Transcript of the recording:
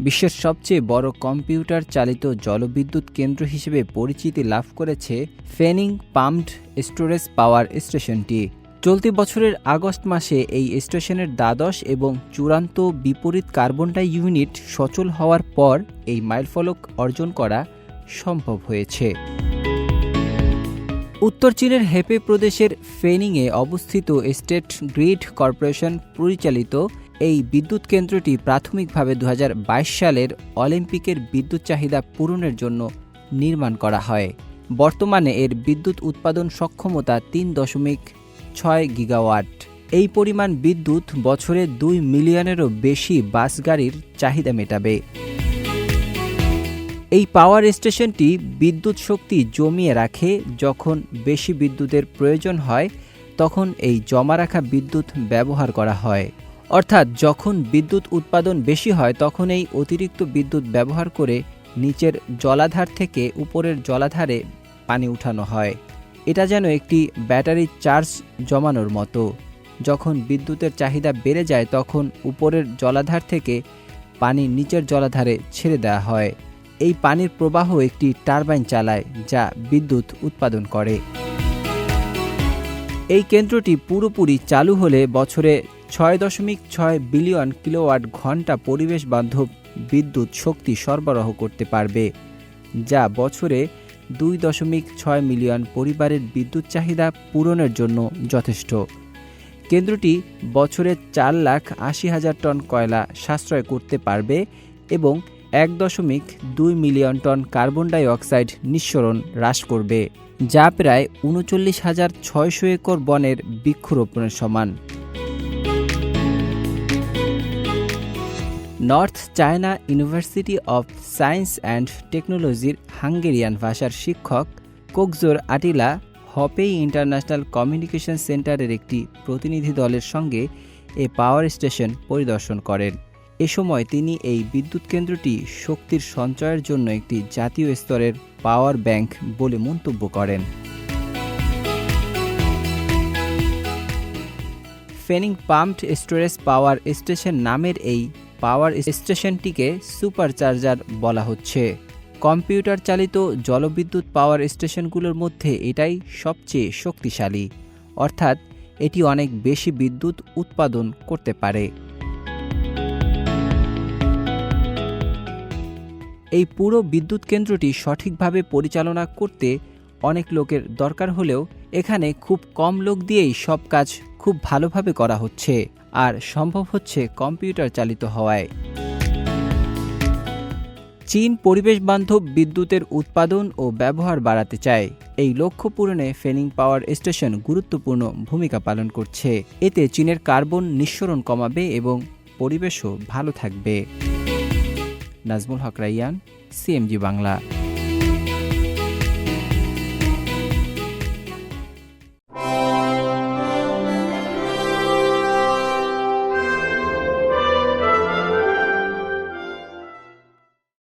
বিশ্বের সবচেয়ে বড় কম্পিউটার চালিত জলবিদ্যুৎ কেন্দ্র হিসেবে পরিচিতি লাভ করেছে ফেনিং পাম্পড স্টোরেজ পাওয়ার স্টেশনটি। চলতি বছরের আগস্ট মাসে এই স্টেশনের দ্বাদশ এবং চূড়ান্ত বিপরীত কার্বন ডাই ইউনিট সচল হওয়ার পর এই মাইলফলক অর্জন করা সম্ভব হয়েছে। উত্তর চীনের হেপে প্রদেশের ফেনিংয়ে অবস্থিত স্টেট গ্রিড কর্পোরেশন পরিচালিত এই বিদ্যুৎ কেন্দ্রটি প্রাথমিকভাবে দু হাজার বাইশ সালের অলিম্পিকের বিদ্যুৎ চাহিদা পূরণের জন্য নির্মাণ করা হয়। বর্তমানে এর বিদ্যুৎ উৎপাদন সক্ষমতা তিন দশমিক ছয় গিগাওয়াট। এই পরিমাণ বিদ্যুৎ বছরে দুই মিলিয়নেরও বেশি বাস গাড়ির চাহিদা মেটাবে। এই পাওয়ার স্টেশনটি বিদ্যুৎ শক্তি জমিয়ে রাখে, যখন বেশি বিদ্যুতের প্রয়োজন হয়, তখন এই জমা রাখা বিদ্যুৎ ব্যবহার করা হয়। অর্থাৎ যখন বিদ্যুৎ উৎপাদন বেশি হয়, তখন এই অতিরিক্ত বিদ্যুৎ ব্যবহার করে নিচের জলাধার থেকে উপরের জলাধারে পানি উঠানো হয়। এটা যেন একটি ব্যাটারি চার্জ জমানোর মতো। যখন বিদ্যুতের চাহিদা বেড়ে যায়, তখন উপরের জলাধার থেকে পানি নিচের জলাধারে ছেড়ে দেওয়া হয়। এই পানির প্রবাহ একটি টারবাইন চালায়, যা বিদ্যুৎ উৎপাদন করে। এই কেন্দ্রটি পুরোপুরি চালু হলে বছরে ছয় দশমিক ছয় বিলিয়ন কিলোওয়াট ঘণ্টা পরিবেশ বান্ধব বিদ্যুৎ শক্তি সরবরাহ করতে পারবে, যা বছরে দুই দশমিক ছয় মিলিয়ন পরিবারের বিদ্যুৎ চাহিদা পূরণের জন্য যথেষ্ট। কেন্দ্রটি বছরে চার লাখ আশি হাজার টন কয়লা সাশ্রয় করতে পারবে এবং এক দশমিক দুই million ton carbon dioxide নিঃসরণ হ্রাস করবে। যা প্রায় উনচল্লিশ হাজার ছয়শো একর বনের বৃক্ষরোপণের সমান। North China University of Science and টেকনোলজির হাঙ্গেরিয়ান ভাষার শিক্ষক কোকজোর আটিলা হপেই ইন্টারন্যাশনাল কমিউনিকেশন সেন্টারের একটি প্রতিনিধি দলের সঙ্গে এ পাওয়ার স্টেশন পরিদর্শন করেন। এ সময় তিনি এই বিদ্যুৎ কেন্দ্রটি শক্তির সঞ্চয়ের জন্য একটি জাতীয় স্তরের পাওয়ার ব্যাংক বলে মন্তব্য করেন। ফেনিং পাম্পড স্টোরেজ পাওয়ার স্টেশন নামের এই পাওয়ার স্টেশনটিকে সুপারচার্জার বলা হচ্ছে। কম্পিউটার চালিত জলবিদ্যুৎ পাওয়ার স্টেশনগুলোর মধ্যে এটাই সবচেয়ে শক্তিশালী। অর্থাৎ এটি অনেক বেশি বিদ্যুৎ উৎপাদন করতে পারে। এই পুরো বিদ্যুৎ কেন্দ্রটি সঠিকভাবে পরিচালনা করতে অনেক লোকের দরকার হলেও এখানে খুব কম লোক দিয়েই সব কাজ খুব ভালোভাবে করা হচ্ছে আর সম্ভব হচ্ছে কম্পিউটার চালিত হওয়ায়। চীন পরিবেশ বান্ধব বিদ্যুতের উৎপাদন ও ব্যবহার বাড়াতে চায়। এই লক্ষ্য পূরণে ফেনিং পাওয়ার স্টেশন গুরুত্বপূর্ণ ভূমিকা পালন করছে। এতে চীনের কার্বন নিঃসরণ কমাবে এবং পরিবেশও ভালো থাকবে। নাজমুল হক রাইয়ান সিএমজি বাংলা।